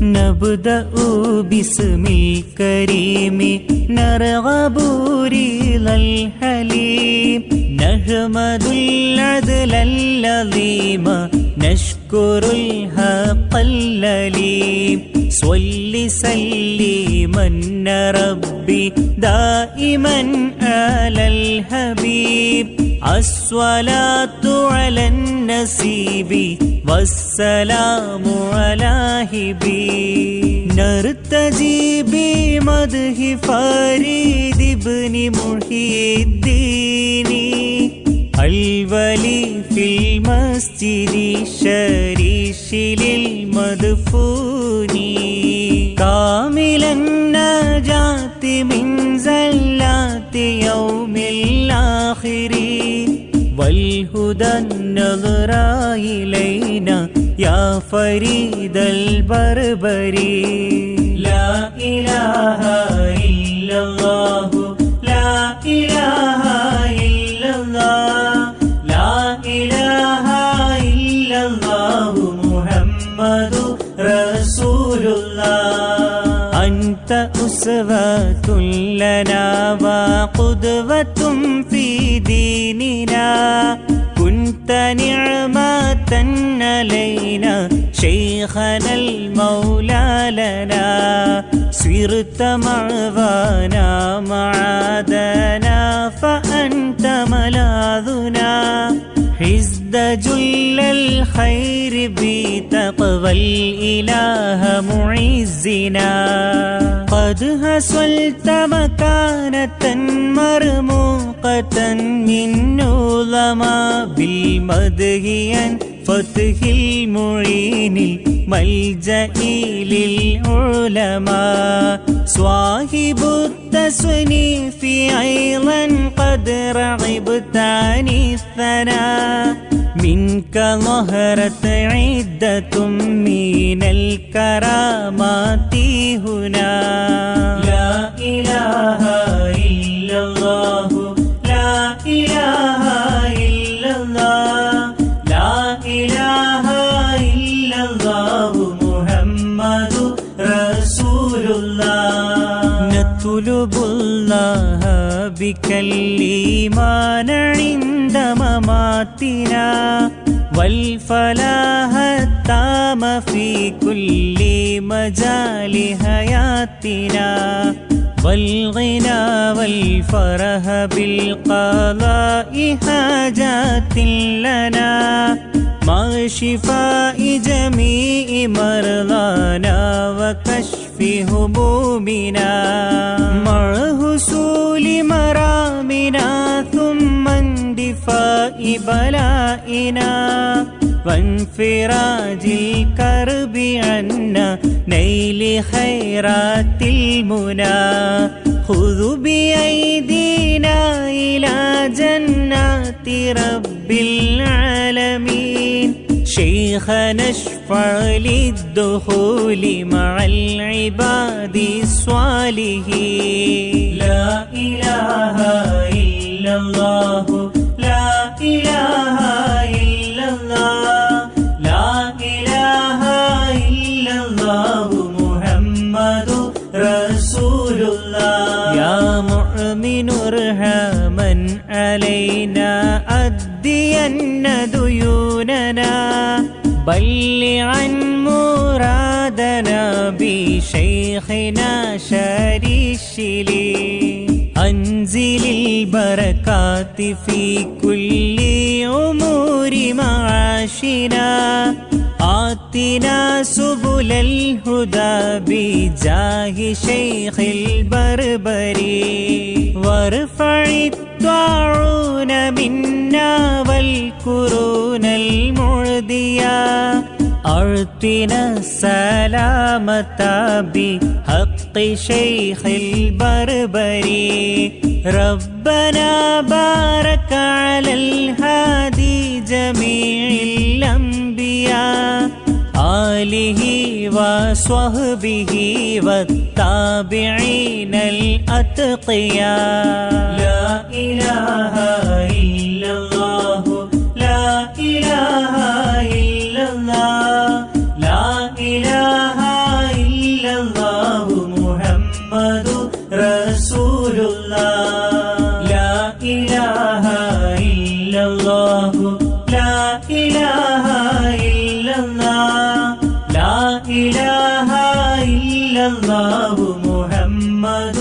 نبدأ باسم الكريم نرغب رضا الحليم نحمد العدل العظيم نشكر الحق الأليم صل سلما ربي دائما على الحبيب الصلاة على النسيب والسلام على هبي نرتجي بمدح فريد بن محي الدين الولي في المسجد الشريف للمدفون كامل النجاة من زلات يوم الآخر والهدى النظر إلينا يا فريد البربري. لا إله إلا الله. أسوة لنا وقدوة في ديننا. كنت نعمة علينا شيخنا المولى لنا. سرت معظانا معادنا فأنت ملاذنا. حزد جل الخير بتقوى الإله معزنا. قد هسلت مكانة مرموقة من نظما بالمدهيا فتح المعين الملجأ للعلماء صاحب التصنيف أيضا قد رغبت عن الثناء منك ظهرت عدة من الكرامات هنا لا إله الله بك الإيمان عند مماتنا والفلاح التام في كل مجال حياتنا والغنى والفرح بالقضاء حاجات لنا مع شفاء جميع مرضانا وكشف همومنا. مع حصول مرامنا ثم اندفاء بلائنا. وانفراج الكرب عنا نيل خيرات المنى. خذ بأيدينا إلى جنات رب العالمين. شيخنا اشفع للدخول مع العباد الصالحين. لا إله إلا الله. يا مؤمن ارحمن علينا أدين ديوننا. بلغا مرادنا بشيخنا شريشلي أنزل البركات في كل أمور معاشنا. آتنا سبل الهدى بجاه شيخ البربري وارفع الطاعون منا والكرون المعديا أعطنا السلامة بحق شيخ البربري ربنا بارك على الهادي جميع الأنبياء آله وصحبه والتابعين الأتقياء لا إله إلا الله لا إله إلا الله لا إله إلا الله محمد رسول الله sallallahu Muhammad.